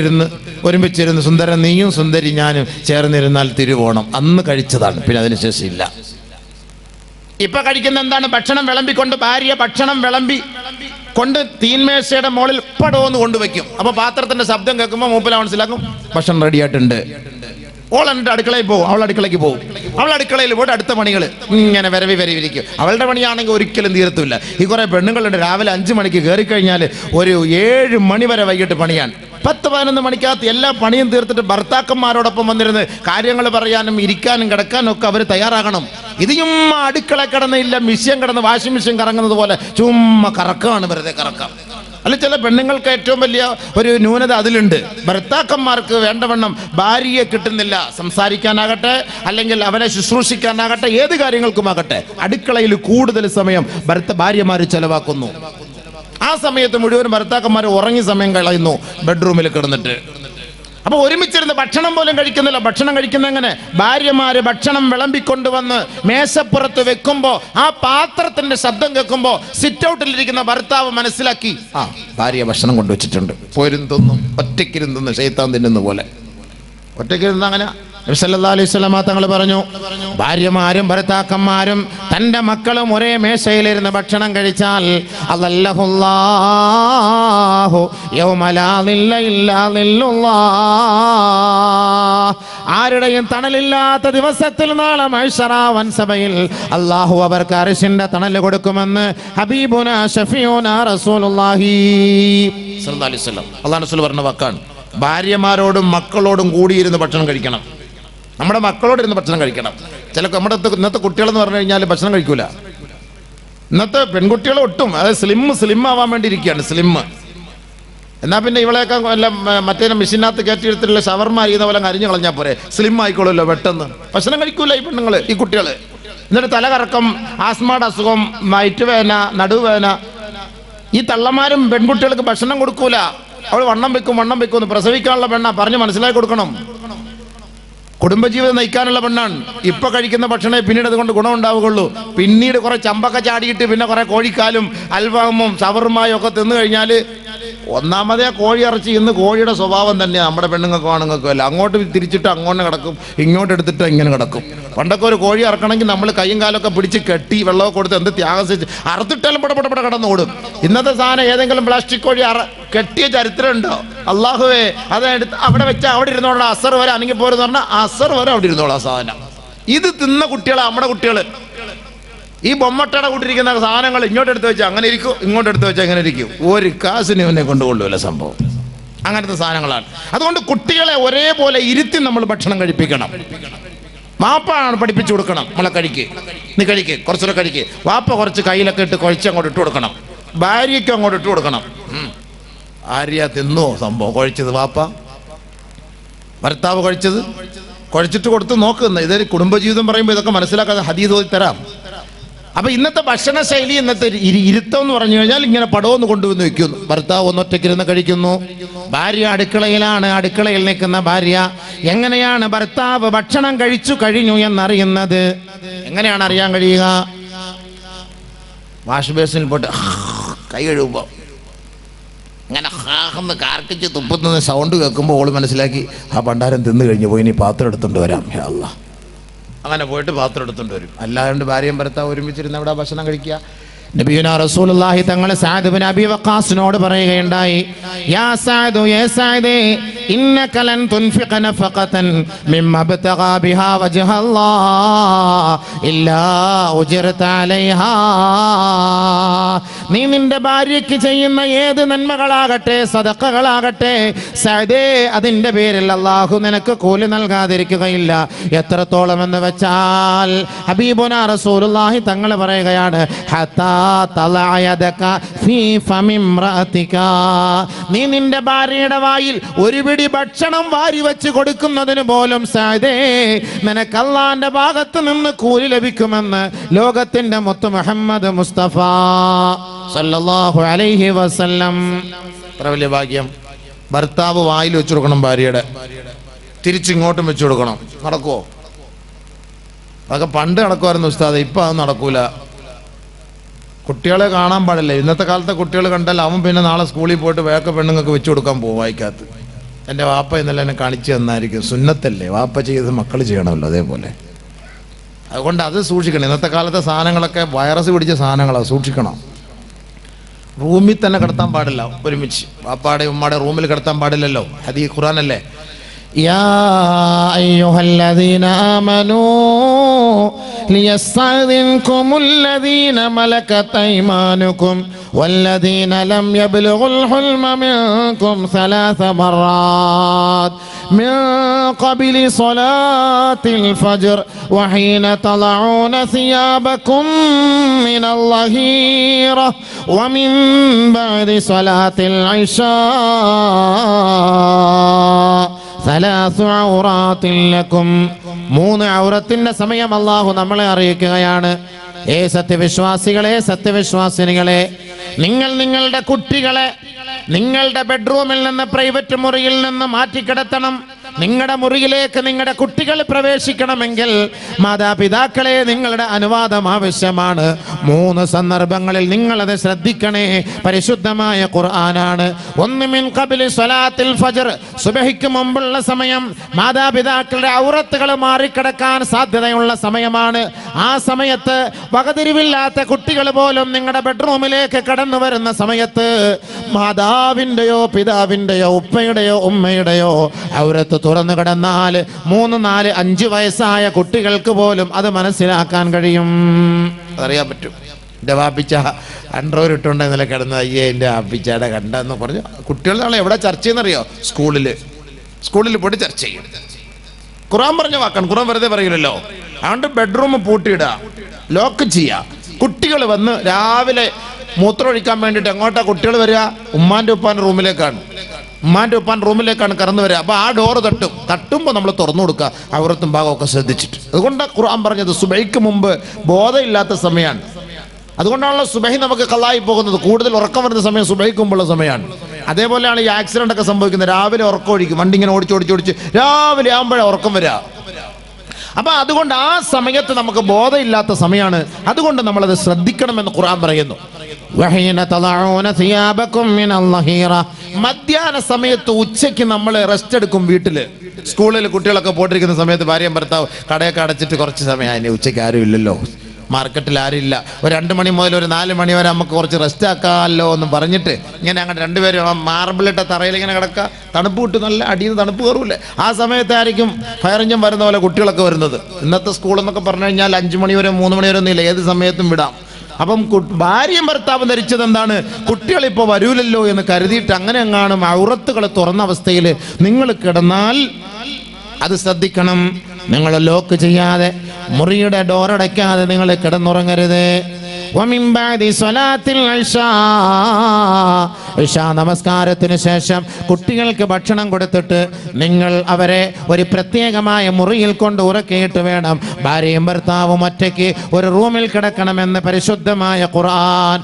ഇരുന്ന് ഒരുമിച്ചിരുന്ന് സുന്ദരൻ നീയും സുന്ദരി ഞാനും ചേർന്നിരുന്നാൽ തിരുവോണം. അന്ന് കഴിച്ചതാണ് പിന്നെ അതിനുശേഷം ഇല്ല ഇപ്പൊ കഴിക്കുന്ന എന്താണ്? ഭക്ഷണം വിളമ്പിക്കൊണ്ട് ഭാര്യ ഭക്ഷണം വിളമ്പി കൊണ്ട് തീന്മേശയുടെ മുകളിൽ പടവെന്ന് കൊണ്ടുവയ്ക്കും. അപ്പൊ പാത്രത്തിന്റെ ശബ്ദം കേൾക്കുമ്പോൾ മൂപ്പില മനസ്സിലാക്കും ഭക്ഷണം റെഡി ആയിട്ടുണ്ട് ഓൾ എന്നിട്ട് അടുക്കളയിൽ പോകും അവൾ അടുക്കളയ്ക്ക് പോകും. അവൾ അടുക്കളയിൽ പോയിട്ട് അടുത്ത പണികൾ ഇങ്ങനെ വരവി വരവിരിക്കും അവളുടെ പണിയാണെങ്കിൽ ഒരിക്കലും തീരത്തില്ല. ഈ കുറെ പെണ്ണുങ്ങളുണ്ട്. രാവിലെ അഞ്ച് മണിക്ക് കയറി കഴിഞ്ഞാൽ ഒരു ഏഴ് മണി വരെ വൈകിട്ട് പണിയാണ്. പത്ത് പതിനൊന്ന് മണിക്കകത്ത് എല്ലാ പണിയും തീർത്തിട്ട് ഭർത്താക്കന്മാരോടൊപ്പം വന്നിരുന്ന് കാര്യങ്ങൾ പറയാനും ഇരിക്കാനും കിടക്കാനും ഒക്കെ അവർ തയ്യാറാകണം. ഇത് ചുമ്മാ അടുക്കള കിടന്നില്ല മിഷ്യൻ കിടന്ന് വാഷിംഗ് മെഷീൻ കറങ്ങുന്നത് പോലെ ചുമ്മാ കറക്കമാണ് വെറുതെ കറക്കം. അല്ല ചില പെണ്ണുങ്ങൾക്ക് ഏറ്റവും വലിയ ഒരു ന്യൂനത അതിലുണ്ട്. ഭർത്താക്കന്മാർക്ക് വേണ്ടവണ്ണം ഭാര്യയെ കിട്ടുന്നില്ല. സംസാരിക്കാനാകട്ടെ അല്ലെങ്കിൽ അവനെ ശുശ്രൂഷിക്കാനാകട്ടെ ഏത് കാര്യങ്ങൾക്കുമാകട്ടെ അടുക്കളയിൽ കൂടുതൽ സമയം ഭർത്ത ഭാര്യമാർ ചെലവാക്കുന്നു. സമയത്ത് മുഴുവൻ ഭർത്താക്കന്മാർ ഉറങ്ങി സമയം കളയുന്നു. ബെഡ്റൂമിൽ കിടന്നിട്ട്. അപ്പൊ ഒരുമിച്ചിരുന്ന് ഭക്ഷണം പോലും കഴിക്കുന്നില്ല. ഭക്ഷണം കഴിക്കുന്ന എങ്ങനെ? ഭാര്യമാര് ഭക്ഷണം വിളമ്പിക്കൊണ്ടുവന്ന് മേശപ്പുറത്ത് വെക്കുമ്പോ ആ പാത്രത്തിന്റെ ശബ്ദം കേൾക്കുമ്പോ സിറ്റ് ഔട്ടിലിരിക്കുന്ന ഭർത്താവ് മനസ്സിലാക്കി. ആ ഭാര്യ ഭക്ഷണം കൊണ്ടുവച്ചിട്ടുണ്ട്. പോരും തിന്നും. ഒറ്റയ്ക്കിരുന്ന് ഷെയ്ത്താൻ തിന്നുന്ന പോലെ. ഒറ്റയ്ക്കിരുന്ന് അങ്ങനെ അലൈഹി തങ്ങൾ പറഞ്ഞു ഭാര്യമാരും ഭർത്താക്കന്മാരും തന്റെ മക്കളും ഒരേ മേശയിലിരുന്ന് ഭക്ഷണം കഴിച്ചാൽ. ആരുടെയും തണലില്ലാത്ത ദിവസത്തിൽ നാളെ മൈഷറാവൻ സഭയിൽ അള്ളാഹു അവർക്ക് അരിശിന്റെ തണൽ കൊടുക്കുമെന്ന് ഹബീബുന ഷഫിയുന അള്ളാഹു റസൂൽ പറഞ്ഞ വാക്കാണ്. ഭാര്യമാരോടും മക്കളോടും കൂടിയിരുന്ന് ഭക്ഷണം കഴിക്കണം. നമ്മുടെ മക്കളോട് ഇരുന്ന് ഭക്ഷണം കഴിക്കണം. ചില നമ്മുടെ ഇന്നത്തെ- കുട്ടികളെന്ന് പറഞ്ഞു കഴിഞ്ഞാൽ ഭക്ഷണം കഴിക്കൂല. ഇന്നത്തെ പെൺകുട്ടികൾ ഒട്ടും അതായത് സ്ലിം സ്ലിം ആവാൻ വേണ്ടി ഇരിക്കുകയാണ് സ്ലിം എന്നാൽ പിന്നെ ഇവളെയൊക്കെ വല്ല മറ്റേ മെഷീനകത്ത് കയറ്റി എടുത്തിട്ടുള്ള ഷവർമ അരിയുന്ന പോലെ അരിഞ്ഞു കളഞ്ഞാൽ പോരെ. സ്ലിം ആയിക്കോളുമല്ലോ പെട്ടെന്ന്. ഭക്ഷണം കഴിക്കൂല ഈ പെണ്ണുങ്ങൾ ഈ കുട്ടികൾ എന്നിട്ട് തലകറക്കം ആസ്മാട് അസുഖം വയറ്റുവേദന നടുവേന ഈ തള്ളമാരും പെൺകുട്ടികൾക്ക് ഭക്ഷണം കൊടുക്കൂല. അവൾ വണ്ണം വെക്കും വണ്ണം വെക്കും പ്രസവിക്കാനുള്ള പെണ്ണ പറഞ്ഞ് മനസ്സിലാക്കി കൊടുക്കണം. കുടുംബജീവിതം നയിക്കാനുള്ള പെണ്ണാണ് ഇപ്പൊ കഴിക്കുന്ന ഭക്ഷണമേ പിന്നീട് അതുകൊണ്ട് ഗുണമുണ്ടാവുകയുള്ളൂ പിന്നീട് കുറെ ചമ്പക്ക ചാടിയിട്ട് പിന്നെ കുറെ കോഴിക്കാലും അൽഫാമും സവർമായും ഒക്കെ തിന്നു കഴിഞ്ഞാൽ ഒന്നാമതേ കോഴി ഇറച്ചി ഇന്ന് കോഴിയുടെ സ്വഭാവം തന്നെയാണ് നമ്മുടെ പെണ്ണുങ്ങൾക്കും ആണുങ്ങൾക്കും അല്ല അങ്ങോട്ട് തിരിച്ചിട്ട് അങ്ങോട്ട് കിടക്കും. ഇങ്ങോട്ട് എടുത്തിട്ട് ഇങ്ങനെ കിടക്കും. പണ്ടൊക്കെ ഒരു കോഴി ഇറക്കണമെങ്കിൽ നമ്മൾ കൈയും കാലൊക്കെ പിടിച്ച് കെട്ടി വെള്ളമൊക്കെ കൊടുത്ത് എന്ത് ത്യാഗം സഹിച്ച് അറുത്തിട്ടാലും പടപടപട കിടന്നോടും ഇന്നത്തെ സാധനം ഏതെങ്കിലും പ്ലാസ്റ്റിക് കോഴി അറ കെട്ടിയ ചരിത്രമുണ്ടോ? അള്ളാഹുവേ അതെടുത്ത് അവിടെ വെച്ച അവിടെ ഇരുന്നോളാം അസർ വരെ അനങ്ങി പോരെന്ന് പറഞ്ഞാൽ അസർ വരെ അവിടെ ഇരുന്നോളാം സാധനം. ഇത് തിന്ന കുട്ടികളെ നമ്മുടെ കുട്ടികൾ ഈ ബൊമ്മട്ടയുടെ കൂട്ടിരിക്കുന്ന സാധനങ്ങൾ ഇങ്ങോട്ട് എടുത്ത് വെച്ചാൽ അങ്ങനെ ഇരിക്കും ഇങ്ങോട്ട് എടുത്ത് വെച്ചാൽ അങ്ങനെ ഇരിക്കും. ഒരു കാശിന് ഇവനെ കൊണ്ടുകൊള്ളൂല സംഭവം. അങ്ങനത്തെ സാധനങ്ങളാണ്. അതുകൊണ്ട് കുട്ടികളെ ഒരേപോലെ ഇരുത്തി നമ്മൾ ഭക്ഷണം കഴിപ്പിക്കണം. വാപ്പാണ് പഠിപ്പിച്ചു കൊടുക്കണം നമ്മളെ കഴിക്ക് നീ കഴിക്ക് കുറച്ചുകൂടെ കഴിക്ക് വാപ്പ കുറച്ച് കയ്യിലൊക്കെ ഇട്ട് കുഴച്ച് അങ്ങോട്ട് ഇട്ട് കൊടുക്കണം. ഭാര്യയ്ക്കും അങ്ങോട്ട് ഇട്ട് കൊടുക്കണം. ഉം. ഭാര്യ തിന്നോ സംഭവം? കുഴച്ചത് വാപ്പ? ഭർത്താവ് കുഴച്ചത്? കുഴച്ചിട്ട് കൊടുത്ത് നോക്കുന്ന ഇതൊരു കുടുംബജീവിതം പറയുമ്പോൾ ഇതൊക്കെ മനസ്സിലാക്കാതെ ഹദീദ് ഓതി തരാം. അപ്പൊ ഇന്നത്തെ ഭക്ഷണ ശൈലി ഇന്നത്തെ ഇരുത്തം എന്ന് പറഞ്ഞു കഴിഞ്ഞാൽ ഇങ്ങനെ പടവൊന്ന് കൊണ്ടുവന്ന് വെക്കുന്നു. ഭർത്താവ് ഒന്നൊറ്റയ്ക്കിരുന്ന് കഴിക്കുന്നു. ഭാര്യ അടുക്കളയിലാണ്. അടുക്കളയിൽ നിൽക്കുന്ന ഭാര്യ എങ്ങനെയാണ് ഭർത്താവ് ഭക്ഷണം കഴിച്ചു കഴിഞ്ഞു എന്നറിയുന്നത്? എങ്ങനെയാണ് അറിയാൻ കഴിയുക? വാഷ് ബേസിനിൽ പോയിട്ട് കൈ കഴുകുമ്പോൾ അങ്ങനെ ഹാഹെന്ന് കാർക്കിച്ച് തുപ്പുന്ന സൗണ്ട് കേൾക്കുമ്പോൾ ഓൾ മനസ്സിലാക്കി ആ ഭണ്ഡാരം തിന്നു കഴിഞ്ഞ് പോയി ഇനി പാത്രം എടുത്തുകൊണ്ട് വരാം. അല്ല അല്ലാ അങ്ങനെ പോയിട്ട് പാത്രം എടുത്തുകൊണ്ട് വരും. അല്ലാണ്ട് ഭാര്യയും ഭർത്താവ് ഒരുമിച്ചിരുന്ന് അവിടെ ഭക്ഷണം കഴിക്കുക? നബിയുന റസൂലുള്ളാഹി തങ്ങളെ സഅദ് ഇബ്നു അബി വഖാസിനോട് പറയുകയുണ്ടായി യാ സഅദു യാ സഅദേ ഇന്നക ലൻ തുൻഫിഖ നഫഖതൻ മിമ്മ ബതഗാ ബിഹാ വജ്ഹ അല്ലാഹ് ഇല്ലാ ഉജിർത അലൈഹാ. നീ നിന്റെ ഭാര്യയ്ക്ക് ചെയ്യുന്ന ഏത് നന്മകളാകട്ടെ സദഖകളാകട്ടെ സഅദേ അതിന്റെ പേരിൽ അല്ലാഹു നിനക്ക് കൂലി നൽകാതിരിക്കുകയില്ല. എത്രത്തോളം എന്ന് വെച്ചാൽ ഹബീബുന റസൂലുള്ളാഹി തങ്ങൾ പറയുകയാണ് ഹത്താ നീ നിന്റെ ഭാര്യയുടെ വായിൽ ഒരു പിടി ഭക്ഷണം വാരി വെച്ച് കൊടുക്കുന്നതിന് പോലും സാധേ നിനക്ക് അള്ളാന്റെ ഭാഗത്ത് നിന്ന് കൂലി ലഭിക്കുമെന്ന് ലോകത്തിന്റെ മുത്ത് മുഹമ്മദ് മുസ്തഫ അലൈഹി വസല്ലം. വലിയ ഭാഗ്യം. ഭർത്താവ് വായിൽ വെച്ചു കൊടുക്കണം ഭാര്യയുടെ. തിരിച്ചിങ്ങോട്ടും വെച്ചു കൊടുക്കണം. നടക്കുവോ? അതൊക്കെ പണ്ട് നടക്കുമായിരുന്നു ഉസ്താദ് ഇപ്പൊ അത് നടക്കൂല. കുട്ടികളെ കാണാൻ പാടില്ല. ഇന്നത്തെ കാലത്തെ കുട്ടികൾ കണ്ടാൽ അവൻ പിന്നെ നാളെ സ്കൂളിൽ പോയിട്ട് വേക്ക പെണ്ണുങ്ങൾക്ക് വെച്ചു കൊടുക്കാൻ പോകും വായിക്കാത്ത. എന്റെ വാപ്പ ഇന്നലെ എന്നെ കാണിച്ചു തന്നായിരിക്കും. സുന്നത്തല്ലേ? വാപ്പ ചെയ്ത് മക്കൾ ചെയ്യണമല്ലോ അതേപോലെ. അതുകൊണ്ട് അത് സൂക്ഷിക്കണം. ഇന്നത്തെ കാലത്തെ സാധനങ്ങളൊക്കെ വൈറസ് പിടിച്ച സാധനങ്ങളാണ് സൂക്ഷിക്കണം. റൂമിൽ തന്നെ കിടത്താൻ പാടില്ല ഒരുമിച്ച്. വാപ്പാടെ ഉമ്മാടെ റൂമിൽ കിടത്താൻ പാടില്ലല്ലോ. അത് ഈ ഖുറാനല്ലേ يا أيها الذين آمنوا ليستأذنكم الذين ملكت أيمانكم والذين لم يبلغوا الحلم منكم ثلاث مرات من قبل صلاة الفجر وحين تضعون ثيابكم من الظهيرة ومن بعد صلاة العشاء മൂന്ന് ഔറത്തിന്റെ സമയം അള്ളാഹു നമ്മളെ അറിയിക്കുകയാണ്. ഏ സത്യവിശ്വാസികളെ സത്യവിശ്വാസിനികളെ നിങ്ങൾ നിങ്ങളുടെ കുട്ടികളെ നിങ്ങളുടെ ബെഡ്റൂമിൽ നിന്ന് പ്രൈവറ്റ് മുറിയിൽ നിന്ന് മാറ്റിക്കിടത്തണം. നിങ്ങളുടെ മുറിയിലേക്ക് നിങ്ങളുടെ കുട്ടികൾ പ്രവേശിക്കണമെങ്കിൽ മാതാപിതാക്കളെ നിങ്ങളുടെ അനുവാദം ആവശ്യമാണ്. മൂന്ന് സന്ദർഭങ്ങളിൽ നിങ്ങളത് ശ്രദ്ധിക്കണേ. പരിശുദ്ധമായ ഖുർആനാണ്. ഒന്ന് മിൻ കബിലി സ്വലാത്തിൽ ഫജർ. സുബഹിക്ക് മുമ്പുള്ള സമയം മാതാപിതാക്കളുടെ ഔറത്തുകൾ മാറിക്കിടക്കാൻ സാധ്യതയുള്ള സമയമാണ്. ആ സമയത്ത് വകതിരിവില്ലാത്ത കുട്ടികൾ പോലും നിങ്ങളുടെ ബെഡ്റൂമിലേക്ക് കടന്നു വരുന്ന സമയത്ത് മാതാവിന്റെയോ പിതാവിന്റെയോ ഉപ്പയുടെയോ ഉമ്മയുടെയോ ഔരത്ത് തുറന്നു കിടന്നാൽ മൂന്ന് നാല് അഞ്ച് വയസ്സായ കുട്ടികൾക്ക് പോലും അത് മനസ്സിലാക്കാൻ കഴിയും. അറിയാൻ പറ്റും. എന്റെ വാപ്പിച്ച അണ്ടർവർ ഇട്ടുകൊണ്ട് ഇന്നലെ കിടന്ന് അയ്യേ എന്റെ വാപ്പിച്ചയുടെ കണ്ടെന്ന് പറഞ്ഞു. കുട്ടികൾ നാളെ എവിടെ ചർച്ച ചെയ്യുന്നറിയോ? സ്കൂളിൽ സ്കൂളിൽ പോയിട്ട് ചർച്ച ചെയ്യും. ഖുറാൻ പറഞ്ഞ വാക്കാണ്. ഖുറാൻ വെറുതെ പറയില്ലല്ലോ അതുകൊണ്ട് ബെഡ്റൂം പൂട്ടിയിടുക ലോക്ക് ചെയ്യുക കുട്ടികൾ വന്ന് രാവിലെ മൂത്രമൊഴിക്കാൻ വേണ്ടിയിട്ട് എങ്ങോട്ടാ കുട്ടികൾ വരിക? ഉമ്മാന്റെ ഉപ്പാന്റെ റൂമിലേക്കാണ്. ഉമ്മാന്റെ ഉപ്പാൻ റൂമിലേക്കാണ് കടന്നു വരിക. അപ്പോൾ ആ ഡോറ് തട്ടും. തട്ടുമ്പോൾ നമ്മൾ തുറന്നു കൊടുക്കുക. അവരത്തും ഭാഗമൊക്കെ ശ്രദ്ധിച്ചിട്ട്. അതുകൊണ്ട് ഖുർആൻ പറഞ്ഞത് സുബൈക്ക് മുമ്പ് ബോധമില്ലാത്ത സമയമാണ് അതുകൊണ്ടാണല്ലോ സുബൈ നമുക്ക് കള്ളായി പോകുന്നത്. കൂടുതൽ ഉറക്കം വരുന്ന സമയം മുമ്പുള്ള സമയമാണ്. അതേപോലെയാണ് ഈ ആക്സിഡന്റ് ഒക്കെ സംഭവിക്കുന്നത്. രാവിലെ ഉറക്കം ഒഴിക്കും. വണ്ടി ഇങ്ങനെ ഓടിച്ച് ഓടിച്ച് ഓടിച്ച് രാവിലെ ആകുമ്പോഴേ ഉറക്കം വരിക. അപ്പോൾ അതുകൊണ്ട് ആ സമയത്ത് നമുക്ക് ബോധമില്ലാത്ത സമയമാണ് അതുകൊണ്ട് നമ്മളത് ശ്രദ്ധിക്കണമെന്ന് ഖുർആൻ പറയുന്നു. മധ്യാഹ്ന സമയത്ത് ഉച്ചയ്ക്ക് നമ്മൾ റെസ്റ്റ് എടുക്കും വീട്ടിൽ സ്കൂളിൽ കുട്ടികളൊക്കെ പോട്ടിരിക്കുന്ന സമയത്ത് ഭാര്യയും ഭർത്താവ് കടയൊക്കെ അടച്ചിട്ട് കുറച്ച് സമയം അതിന് ഉച്ചയ്ക്ക് ആരും ഇല്ലല്ലോ. മാർക്കറ്റിൽ ആരുമില്ല ഒരു രണ്ട് മണി മുതൽ ഒരു നാല് മണി വരെ നമുക്ക് കുറച്ച് റെസ്റ്റ് ആക്കാമല്ലോ എന്ന് പറഞ്ഞിട്ട് ഇങ്ങനെ അങ്ങോട്ട് രണ്ടുപേരും ആ മാർബിളിട്ട തറയിൽ ഇങ്ങനെ കിടക്കുക. തണുപ്പ് കിട്ടും നല്ല അടിയിൽ നിന്ന് തണുപ്പ് കയറൂലേ ആ സമയത്തായിരിക്കും ഫയർ വരുന്ന പോലെ കുട്ടികളൊക്കെ വരുന്നത്. ഇന്നത്തെ സ്കൂൾ എന്നൊക്കെ പറഞ്ഞു കഴിഞ്ഞാൽ അഞ്ച് മണി വരെ മൂന്ന് മണി വരെ ഒന്നുമില്ല ഏത് സമയത്തും വിടാം. അപ്പം ഭാര്യയും ഭർത്താവും ധരിച്ചത് എന്താണ് കുട്ടികൾ വരൂലല്ലോ എന്ന് കരുതിയിട്ട് അങ്ങനെ എങ്ങാനും ഔറത്തുകൾ തുറന്ന അവസ്ഥയിൽ നിങ്ങൾ കിടന്നാൽ അത് ശ്രദ്ധിക്കണം. നിങ്ങൾ ലോക്ക് ചെയ്യാതെ മുറിയുടെ ഡോറടയ്ക്കാതെ നിങ്ങൾ കിടന്നുറങ്ങരുത്. നമസ്കാരത്തിന് ശേഷം കുട്ടികൾക്ക് ഭക്ഷണം കൊടുത്തിട്ട് നിങ്ങൾ അവരെ ഒരു പ്രത്യേകമായ മുറിയിൽ കൊണ്ട് ഉറക്കിയിട്ട് വേണം. ഭാര്യയും ഭർത്താവും ഒറ്റയ്ക്ക് ഒരു റൂമിൽ കിടക്കണമെന്ന് പരിശുദ്ധമായ ഖുർആൻ.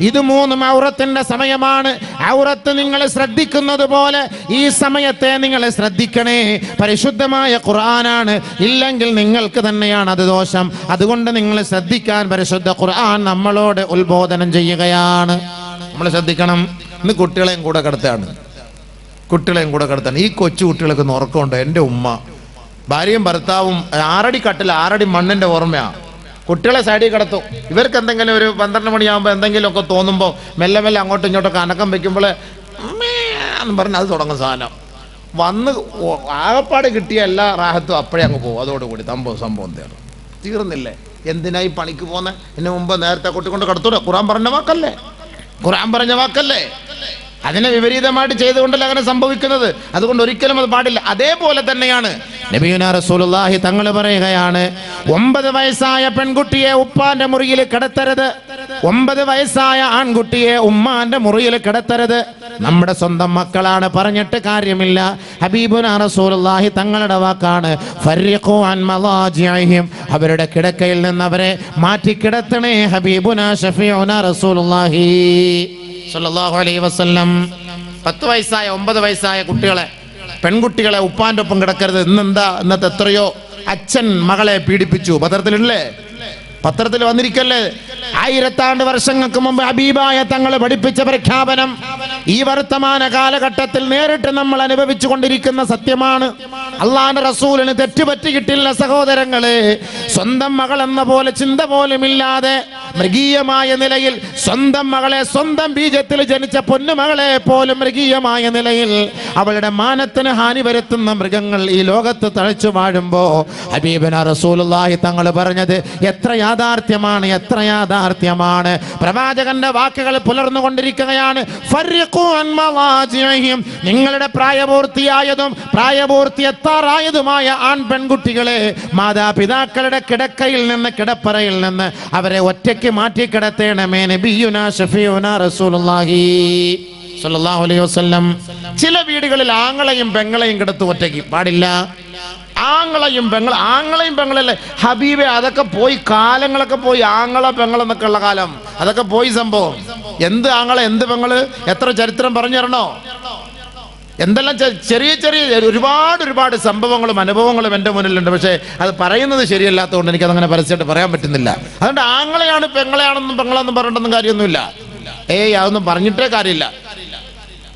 ഇത് മൂന്നും ഔറത്തിന്റെ സമയമാണ്. ഔറത്ത് നിങ്ങൾ ശ്രദ്ധിക്കുന്നത് പോലെ ഈ സമയത്തെ നിങ്ങൾ ശ്രദ്ധിക്കണേ. പരിശുദ്ധമായ ഖുർആനാണ്. ഇല്ലെങ്കിൽ നിങ്ങൾക്ക് തന്നെയാണ് അത് ദോഷം. അതുകൊണ്ട് നിങ്ങൾ ശ്രദ്ധിക്കാൻ പരിശുദ്ധ ഖുർആൻ നമ്മളോട് ഉത്ബോധനം ചെയ്യുകയാണ്. നമ്മൾ ശ്രദ്ധിക്കണം. ഇന്ന് കുട്ടികളെയും കൂടെ കിടത്താണ്. കുട്ടികളെയും കൂടെ കിടത്താണ്. ഈ കൊച്ചു കുട്ടികൾക്ക് ഉറക്കമുണ്ട്? എന്റെ ഉമ്മ. ഭാര്യയും ഭർത്താവും ആറടി കട്ടിൽ ആറടി മണ്ണിന്റെ ഓർമ്മയാ. കുട്ടികളെ സൈഡിൽ കിടത്തും. ഇവർക്ക് എന്തെങ്കിലും ഒരു പന്ത്രണ്ട് മണിയാകുമ്പോൾ എന്തെങ്കിലുമൊക്കെ തോന്നുമ്പോൾ മെല്ലെ മെല്ലെ അങ്ങോട്ടും ഇങ്ങോട്ടൊക്കെ അനക്കം വെക്കുമ്പോൾ എന്ന് പറഞ്ഞ് അത് തുടങ്ങും സാധനം. വന്ന് ആകപ്പാട് കിട്ടിയ എല്ലാ റാഹത്തും അപ്പോഴേ അങ്ങ് പോകും. അതോടുകൂടി സംഭവം സംഭവം തീർന്നു. തീർന്നില്ലേ? എന്തിനായി പണിക്ക് പോന്നെ? എന്നെ മുമ്പ് നേരത്തെ കൊട്ടിക്കൊണ്ട് കടത്തൂടെ? ഖുറാൻ പറഞ്ഞ വാക്കല്ലേ? ഖുറാൻ പറഞ്ഞ വാക്കല്ലേ? അതിനെ വിപരീതമായിട്ട് ചെയ്തുകൊണ്ടല്ല അങ്ങനെ സംഭവിക്കുന്നത്? അതുകൊണ്ട് ഒരിക്കലും അത് പാടില്ല. അതേപോലെ തന്നെയാണ് നബിയുന റസൂലുള്ളാഹി തങ്ങൾ പറയുകയാണ് ഒമ്പത് വയസ്സായ പെൺകുട്ടിയെ ഉപ്പാന്റെ മുറിയിൽ കിടത്തരുത്. ഒമ്പത് വയസ്സായ ആൺകുട്ടിയെ ഉമ്മാന്റെ മുറിയിൽ കിടത്തരുത്. നമ്മുടെ സ്വന്തം മക്കളാണ്. പറഞ്ഞിട്ട് കാര്യമില്ല. ഹബീബുന റസൂലുള്ളാഹി തങ്ങളുടെ വാക്കാണ്. അവരുടെ കിടക്കയിൽ നിന്ന് അവരെ മാറ്റി കിടത്തണേ ഹബീബുന ഷഫീഉന റസൂലുള്ളാഹി അലൈഹി വസല്ലം. പത്ത് വയസ്സായ ഒമ്പത് വയസ്സായ കുട്ടികളെ പെൺകുട്ടികളെ ഉപ്പാന്റെ ഒപ്പം കിടക്കരുത്. ഇന്നെന്താ ഇന്നത്തെ എത്രയോ അച്ഛൻ മകളെ പീഡിപ്പിച്ചു. പത്രത്തിലില്ലേ പത്രത്തിൽ വന്നിരിക്കല്ലേ? ആയിരത്താണ്ട് വർഷങ്ങൾക്ക് മുമ്പ് അബീബായ തങ്ങൾ പഠിപ്പിച്ച പ്രഖ്യാപനം ഈ വർത്തമാന കാലഘട്ടത്തിൽ നേരിട്ട് നമ്മൾ അനുഭവിച്ചു കൊണ്ടിരിക്കുന്ന സത്യമാണ്. അള്ളാന്റെ റസൂലിന് തെറ്റുപറ്റി കിട്ടില്ല സഹോദരങ്ങളെ. സ്വന്തം മകൾ എന്ന പോലെ ചിന്ത പോലുമില്ലാതെ മൃഗീയമായ നിലയിൽ സ്വന്തം മകളെ സ്വന്തം ബീജത്തിൽ ജനിച്ച പൊന്നുമകളെ പോലും മൃഗീയമായ നിലയിൽ അവളുടെ മാനത്തിന് ഹാനി വരുത്തുന്ന മൃഗങ്ങൾ ഈ ലോകത്ത് തഴച്ചു വാഴുമ്പോ ഹബീബന റസൂലുള്ളാഹി തങ്ങൾ പറഞ്ഞത് എത്ര യാഥാർത്ഥ്യമാണ് എത്ര യാഥാർത്ഥ്യമാണ് പ്രവാചകന്റെ വാക്കുകൾ പുലർന്നുകൊണ്ടിരിക്കുകയാണ്. നിങ്ങളുടെ പ്രായപൂർത്തിയായതും പ്രായപൂർത്തി എത്താറായതുമായ ആൺ പെൺകുട്ടികളെ മാതാപിതാക്കളുടെ കിടക്കയിൽ നിന്ന് കിടപ്പറയിൽ നിന്ന് അവരെ ഒറ്റയ്ക്ക് മാറ്റി കിടത്തേണമേ നബിയുന റസൂലുള്ളാഹി അലൈഹി വസല്ലം. ചില വീടുകളിൽ ആങ്ങളെയും പെങ്ങളെയും കിടത്ത് ഒറ്റയ്ക്ക്. പാടില്ല. ആങ്ങളെയും പെങ്ങൾ ആങ്ങളെയും പെങ്ങളല്ലേ ഹബീബെ അതൊക്കെ പോയി കാലങ്ങളൊക്കെ പോയി ആങ്ങള പെങ്ങളെന്നൊക്കെ ഉള്ള കാലം. അതൊക്കെ പോയി സംഭവം. എന്ത് ആങ്ങളെ എന്ത് പെങ്ങൾ? എത്ര ചരിത്രം പറഞ്ഞു തരണോ? എന്തെല്ലാം ചെറിയ ചെറിയ ഒരുപാട് ഒരുപാട് സംഭവങ്ങളും അനുഭവങ്ങളും എന്റെ മുന്നിലുണ്ട്. പക്ഷേ അത് പറയുന്നത് ശരിയല്ലാത്തതുകൊണ്ട് എനിക്ക് അതങ്ങനെ പരസ്യമായിട്ട് പറയാൻ പറ്റുന്നില്ല. അതുകൊണ്ട് ആങ്ങളെയാണ് പെങ്ങളെയാണെന്നും പെങ്ങളാണെന്നും പറഞ്ഞിട്ടൊന്നും കാര്യമൊന്നുമില്ല. ഏയ് അതൊന്നും പറഞ്ഞിട്ടേ കാര്യമില്ല.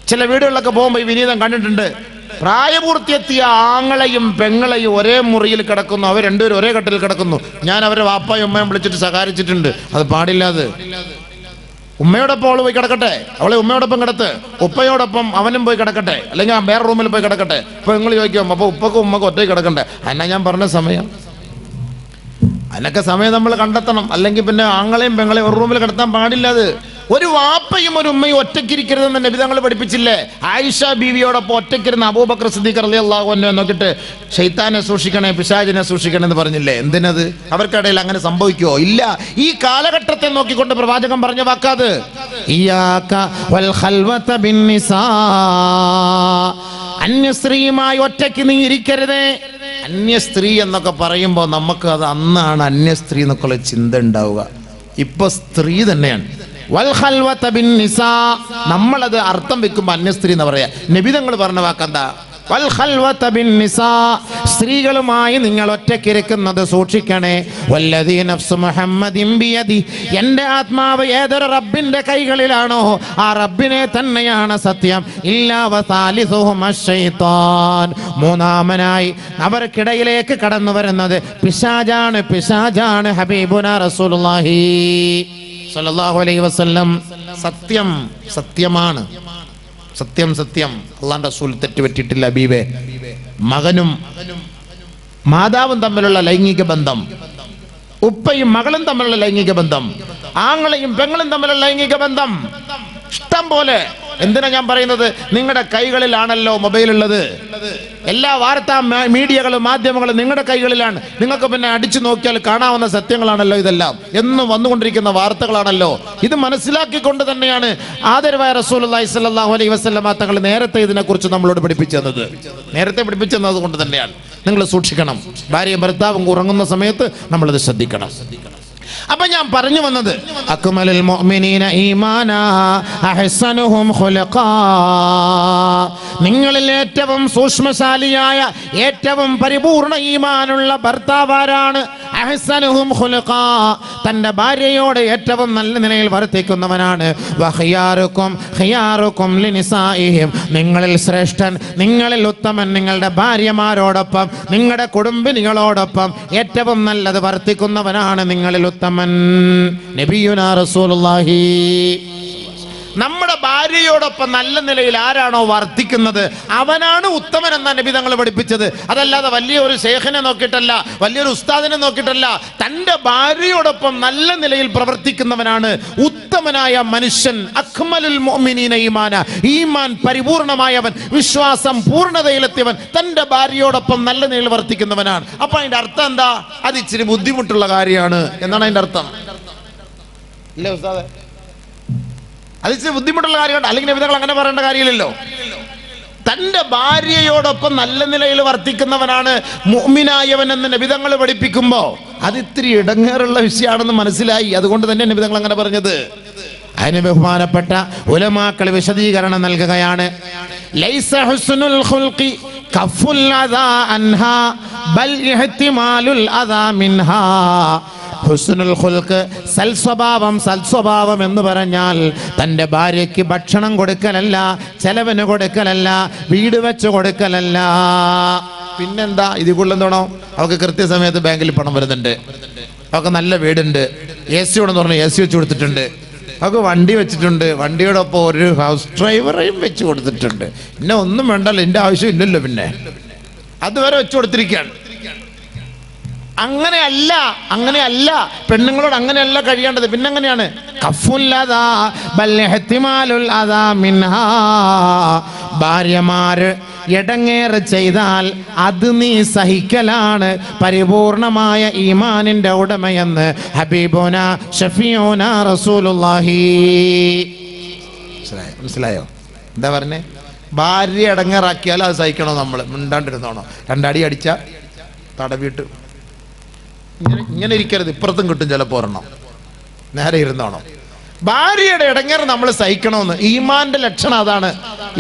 ചില വീടുകളിലൊക്കെ പോകുമ്പോൾ ഈ വിനീതം കണ്ടിട്ടുണ്ട്. പ്രായപൂർത്തിയെത്തിയ ആങ്ങളെയും പെങ്ങളെയും ഒരേ മുറിയിൽ കിടക്കുന്നു. അവർ രണ്ടുപേരും ഒരേ കട്ടിൽ കിടക്കുന്നു. ഞാൻ അവരെ വാപ്പയും അമ്മയും വിളിച്ചിട്ട് സഹായിച്ചിട്ടുണ്ട് അത് പാടില്ല അത്. ഉമ്മയോടൊപ്പം അവൾ പോയി കിടക്കട്ടെ. അവളെ ഉമ്മയോടൊപ്പം കിടത്ത്. ഉപ്പയോടൊപ്പം അവനും പോയി കിടക്കട്ടെ. അല്ലെങ്കിൽ വേറെ റൂമിൽ പോയി കിടക്കട്ടെ. ഇപ്പൊ നിങ്ങൾ ചോദിക്കും അപ്പൊ ഉപ്പക്കും ഉമ്മക്കും ഒറ്റയ്ക്ക് കിടക്കണ്ടേ? എന്നാ ഞാൻ പറഞ്ഞ സമയം. അതിനൊക്കെ സമയം നമ്മൾ കണ്ടെത്തണം. അല്ലെങ്കിൽ പിന്നെ ആങ്ങളെയും പെങ്ങളെയും ഒരു റൂമിൽ കിടത്താൻ പാടില്ല അത്. ഒരു വാപ്പയും ഒരു ഉമ്മയും ഒറ്റയ്ക്കിരിക്കരുതെന്ന് നബിതങ്ങൾ പഠിപ്പിച്ചില്ലേ? ആയിഷ ബീവിയോടൊപ്പം ഒറ്റയ്ക്കിരുന്ന അബൂബക്കർ സിദ്ദീഖ് അലി അള്ളാഹു എന്നെ നോക്കിയിട്ട് ഷെയ്ത്താനെ സൂക്ഷിക്കണേ പിശാചിനെ സൂക്ഷിക്കണേ എന്ന് പറഞ്ഞില്ലേ? എന്തിനത്? അവർക്കിടയിൽ അങ്ങനെ സംഭവിക്കുമോ ഇല്ല. ഈ കാലഘട്ടത്തെ നോക്കിക്കൊണ്ട് പ്രവാചകൻ പറഞ്ഞ വാക്കാത് ഇയ്യാക വൽ ഖൽവത ബിന്നിസാ. അന്യ സ്ത്രീയുമായി ഒറ്റയ്ക്ക് നീ ഇരിക്കരുതേ. അന്യ സ്ത്രീ എന്നൊക്കെ പറയുമ്പോൾ നമുക്ക് അത് അന്നാണ് അന്യ സ്ത്രീ എന്നൊക്കെയുള്ള ചിന്ത ഉണ്ടാവുക. ഇപ്പൊ സ്ത്രീ തന്നെയാണ്. നമ്മളത് അർത്ഥം വെക്കുമ്പോൾ അന്യ സ്ത്രീ എന്ന് പറയാ. നബിതങ്ങൾ പറഞ്ഞ വാക്കെന്താ? സ്ത്രീകളുമായി നിങ്ങൾ ഒറ്റക്കിരിക്കുന്നത് സൂക്ഷിക്കണേ. എന്റെ ആത്മാവ് ഏതൊരു റബ്ബിന്റെ കൈകളിലാണോ ആ റബ്ബിനെ തന്നെയാണ് സത്യം. മൂന്നാമനായി അവർക്കിടയിലേക്ക് കടന്നു വരുന്നത് പിശാജാണ് പിശാജാണ് ഹബീബുന റസൂലുള്ളാഹി. സ്വല്ലല്ലാഹു അലൈഹി വസല്ലം സത്യം സത്യമാണ്. സത്യം സത്യം. അള്ളാന്റെ റസൂൽ തെറ്റുപറ്റിയിട്ടില്ല ഹബീബേ. മകനും മാതാവും തമ്മിലുള്ള ലൈംഗിക ബന്ധം ഉപ്പയും മകളും തമ്മിലുള്ള ലൈംഗിക ബന്ധം ആങ്ങളെയും പെങ്ങളും തമ്മിലുള്ള ലൈംഗിക ബന്ധം ഇഷ്ടം പോലെ എന്തിനാ ഞാൻ പറയുന്നത്? നിങ്ങളുടെ കൈകളിലാണല്ലോ മൊബൈൽ ഉള്ളത് എല്ലാ വാർത്താ മീഡിയകളും മാധ്യമങ്ങളും നിങ്ങളുടെ കൈകളിലാണ്. നിങ്ങൾക്ക് പിന്നെ അടിച്ചു നോക്കിയാൽ കാണാവുന്ന സത്യങ്ങളാണല്ലോ ഇതെല്ലാം. എന്നും വന്നുകൊണ്ടിരിക്കുന്ന വാർത്തകളാണല്ലോ. ഇത് മനസ്സിലാക്കിക്കൊണ്ട് തന്നെയാണ് ആദരവായ റസൂൽ സ്വല്ലാഹു അലൈഹി വസ്ലമ തങ്ങൾ നേരത്തെ ഇതിനെക്കുറിച്ച് നമ്മളോട് പഠിപ്പിച്ചത്. നേരത്തെ പഠിപ്പിച്ചത് കൊണ്ട് തന്നെയാണ്. നിങ്ങൾ സൂക്ഷിക്കണം. ഭാര്യയും ഭർത്താവും ഉറങ്ങുന്ന സമയത്ത് നമ്മളത് ശ്രദ്ധിക്കണം. അപ്പൊ ഞാൻ പറഞ്ഞു വന്നത് മുഅ്മിനീന അഹ്സനുഹും നിങ്ങളിൽ ഏറ്റവും സൂക്ഷ്മശാലിയായ ഏറ്റവും പരിപൂർണ ഈമാനുള്ള ഭർത്താവാരാണ് തന്റെ ഭാര്യയോട് ഏറ്റവും നല്ല നിലയിൽ വർത്തിക്കുന്നവനാണ് നിങ്ങളിൽ ശ്രേഷ്ഠൻ നിങ്ങളിൽ ഉത്തമൻ നിങ്ങളുടെ ഭാര്യമാരോടൊപ്പം നിങ്ങളുടെ കുടുംബിനികളോടൊപ്പം ഏറ്റവും നല്ലത് വർത്തിക്കുന്നവനാണ് നിങ്ങളിൽ ഉത്തമൻ. നബിയുന റസൂലുള്ളാഹി. നമ്മുടെ ഭാര്യയോടൊപ്പം നല്ല നിലയിൽ ആരാണോ വർദ്ധിക്കുന്നത് അവനാണ് ഉത്തമൻ എന്ന നബി തങ്ങൾ പഠിപ്പിച്ചത്. അതല്ലാതെ വലിയൊരു ശേഖനെ നോക്കിയിട്ടല്ല വലിയൊരു ഉസ്താദിനെ നോക്കിയിട്ടല്ല. തന്റെ ഭാര്യയോടൊപ്പം നല്ല നിലയിൽ പ്രവർത്തിക്കുന്നവനാണ് ഉത്തമനായ മനുഷ്യൻ. അഖ്മലുൽ മുഅ്മിനീന ഈമാന. ഈമാൻ പരിപൂർണമായവൻ വിശ്വാസം പൂർണതയിലെത്തിയവൻ തന്റെ ഭാര്യയോടൊപ്പം നല്ല നിലയിൽ വർത്തിക്കുന്നവനാണ്. അപ്പൊ അതിന്റെ അർത്ഥം എന്താ? അത് ഇച്ചിരി ബുദ്ധിമുട്ടുള്ള കാര്യമാണ്. എന്നാണ് അതിന്റെ അർത്ഥം? ഇല്ലേ ഉസ്താദെ. അത് ഇച്ചിരി ബുദ്ധിമുട്ടുള്ള കാര്യമുണ്ട്. അല്ലെങ്കിൽ വിധങ്ങൾ അങ്ങനെ പറയേണ്ട കാര്യമില്ലല്ലോ. തന്റെ ഭാര്യയോടൊപ്പം നല്ല നിലയിൽ വർത്തിക്കുന്നവനാണ് മുഅ്മിനായവൻ എന്ന് നബിതങ്ങൾ പഠിപ്പിക്കുമ്പോൾ അത് ഇത്തിരി ഇടങ്ങേറുള്ള വിഷയമാണെന്ന് മനസ്സിലായി. അതുകൊണ്ട് തന്നെ നബിതങ്ങൾ അങ്ങനെ പറഞ്ഞത്. അതിന് ബഹുമാനപ്പെട്ട ഉലമാക്കൾ വിശദീകരണം നൽകുകയാണ്. ലൈസ കഫുൽ അദാ അൻഹാ ബൽ അദാ മിൻഹാ. ഹുസ്നുൽ ഹുൽക്ക് സൽസ്വഭാവം സൽസ്വഭാവം എന്ന് പറഞ്ഞാൽ തന്റെ ഭാര്യയ്ക്ക് ഭക്ഷണം കൊടുക്കലല്ല ചെലവിന് കൊടുക്കലല്ല വീട് വെച്ച് കൊടുക്കലല്ല. പിന്നെന്താ? ഇതിൽ കൊള്ളുന്നോണോ അവൾക്ക് കൃത്യസമയത്ത് ബാങ്കിൽ പണം വരുന്നുണ്ട്. അവൾക്ക് നല്ല വീടുണ്ട്. എ സി ഉണ്ടെന്ന് പറഞ്ഞു എ സി വെച്ച് കൊടുത്തിട്ടുണ്ട്. അവൾക്ക് വണ്ടി വെച്ചിട്ടുണ്ട്. വണ്ടിയോടൊപ്പം ഒരു ഹൗസ് ഡ്രൈവറേയും വെച്ച് കൊടുത്തിട്ടുണ്ട്. പിന്നെ ഒന്നും വേണ്ടല്ലോ എന്റെ ആവശ്യം ഇല്ലല്ലോ പിന്നെ. അതുവരെ വെച്ച് കൊടുത്തിരിക്കുകയാണ്. അങ്ങനെയല്ല അങ്ങനെയല്ല. പെണ്ണുങ്ങളോട് അങ്ങനെയല്ല കഴിയേണ്ടത്. പിന്നെ അങ്ങനെയാണ്. ഭാര്യമാര് എടങ്ങേറ് ചെയ്താൽ അത് നീ സഹിക്കലാണ്. പരിപൂർണമായ ഈമാനിന്റെ ഉടമയെന്ന് ഹബീബോന ഷഫിയോന മനസ്സിലായോ? മനസ്സിലായോ? എന്താ പറഞ്ഞേ? ഭാര്യ ഇടങ്ങേറാക്കിയാൽ അത് സഹിക്കണോ നമ്മൾ മിണ്ടാണ്ടിരുന്നോണോ? രണ്ടടി അടിച്ച തടവിട്ട് ഇങ്ങനെ ഇങ്ങനെ ഇരിക്കരുത്. ഇപ്പുറത്തും കിട്ടും ചിലപ്പോൾ ഒരെണ്ണം. നേരെ ഇരുന്നോണം. ഭാര്യയുടെ ഇടങ്ങേറ് നമ്മൾ സഹിക്കണമെന്ന്. ഈമാന്റെ ലക്ഷണം അതാണ്.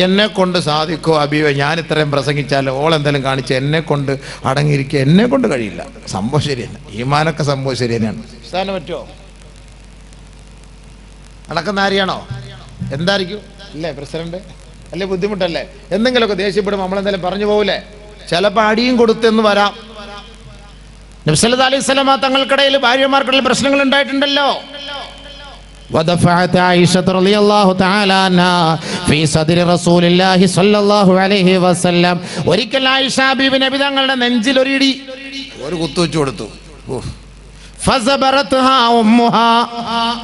എന്നെ കൊണ്ട് സാധിക്കോ അബിയോ ഞാൻ ഇത്രയും പ്രസംഗിച്ചാൽ ഓൾ എന്തെങ്കിലും കാണിച്ച് എന്നെ കൊണ്ട് അടങ്ങിയിരിക്കുക. എന്നെ കൊണ്ട് കഴിയില്ല. സംഭവം ശരി തന്നെ ഈമാനൊക്കെ സംഭവം ശരി തന്നെയാണ് സ്ഥാനം പറ്റുമോ അടക്കുന്ന ആരെയാണോ എന്തായിരിക്കും? അല്ലേ പ്രസിഡന്റ്? അല്ലേ ബുദ്ധിമുട്ടല്ലേ? എന്തെങ്കിലുമൊക്കെ ദേഷ്യപ്പെടുമ്പോൾ നമ്മളെന്തെങ്കിലും പറഞ്ഞു പോകൂലേ ചിലപ്പോൾ അടിയും കൊടുത്തെന്ന് വരാം. നബ്സല്ലല്ലാഹു അലൈഹി സ്വലമ തങ്ങൾക്കിടയിൽ ഭാര്യമാർക്കിടയിൽ പ്രശ്നങ്ങൾ ഉണ്ടായിട്ടുണ്ടല്ലോ ودفعت عائشة رضي الله تعالى عنها في صدر رسول الله صلى الله عليه وسلم ഒരിക്കൽ ആയിഷ ബീബി നബി തങ്ങളുടെ നെഞ്ചിൽ ഒരു ഇടി ഒരു കുത്തു വെച്ചു കൊടുത്തു ഉഫ്. ഫസബറത്ത്ഹാ ഉമ്മുഹാ.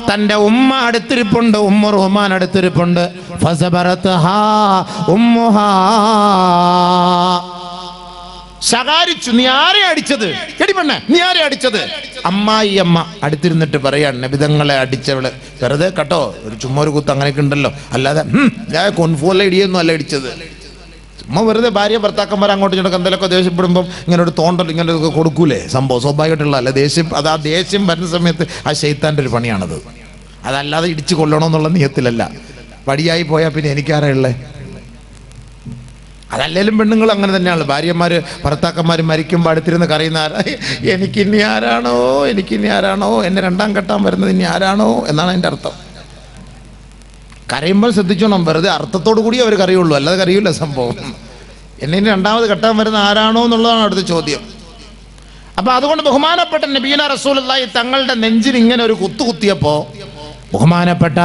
തന്റെ ഉമ്മ അടുത്തിരിപ്പുണ്ട് ഉമ്മ റഹ്മാൻ അടുത്തിരിപ്പുണ്ട് ഫസബറത്ത്ഹാ ഉമ്മുഹാ. ശകാരിച്ചു നീ ആരെ അടിച്ചത്? എടി പെണ്ണെ നീ ആരെ അടിച്ചത്? അമ്മായി അമ്മ. അടുത്തിരുന്നിട്ട് പറയാണ് നബിതങ്ങളെ അടിച്ചവൾ. വെറുതെ കേട്ടോ ഒരു ചുമ്മാ ഒരു കുത്ത് അങ്ങനെയൊക്കെ ഉണ്ടല്ലോ. അല്ലാതെ "ഹും, ഞാൻ കൊൻഫോല ഇടിയൊന്നും അല്ല അടിച്ചത്. ചുമ്മാ വെറുതെ ഭാര്യ ഭർത്താക്കന്മാർ അങ്ങോട്ട് ഇങ്ങോട്ടും എന്തെങ്കിലുമൊക്കെ ദേഷ്യപ്പെടുമ്പോൾ ഇങ്ങനെ ഒരു തോണ്ടൽ ഇങ്ങനെ ഒരു കൊടുക്കൂലേ? സംഭവം സ്വാഭാവികമായിട്ടുള്ള അല്ല? ദേഷ്യം അത് ആ ദേഷ്യം വരുന്ന സമയത്ത് ആ ശൈത്താന്റെ ഒരു പണിയാണത്. അതല്ലാതെ ഇടിച്ചു കൊല്ലണമെന്നുള്ള നിയത്തിലല്ല. പടിയായി പോയാൽ പിന്നെ എനിക്കാരാ ഉള്ളത് അതല്ലേലും പെണ്ണുങ്ങൾ അങ്ങനെ തന്നെയാണ് ഭാര്യമാര് ഭർത്താക്കന്മാർ മരിക്കുമ്പോൾ അടുത്തിരുന്ന് കറിയുന്ന ആരാ? എനിക്കിനി ആരാണോ? എനിക്കിനി ആരാണോ? എന്നെ രണ്ടാം ഘട്ടം വരുന്നത് ഇനി ആരാണോ? എന്നാണ് എന്റെ അർത്ഥം. കരയുമ്പോൾ ശ്രദ്ധിച്ചോണം. വെറുതെ അർത്ഥത്തോടു കൂടി അവർ കറിയുള്ളൂ അല്ലാതെ കറിയില്ല സംഭവം. എന്നെ ഇനി രണ്ടാമത് ഘട്ടം വരുന്ന ആരാണോ എന്നുള്ളതാണ് അടുത്ത ചോദ്യം. അപ്പൊ അതുകൊണ്ട് ബഹുമാനപ്പെട്ട നബീന റസൂലുള്ളാഹി തങ്ങളുടെ നെഞ്ചിന് ഇങ്ങനെ ഒരു കുത്തു കുത്തിയപ്പോ ബഹുമാനപ്പെട്ട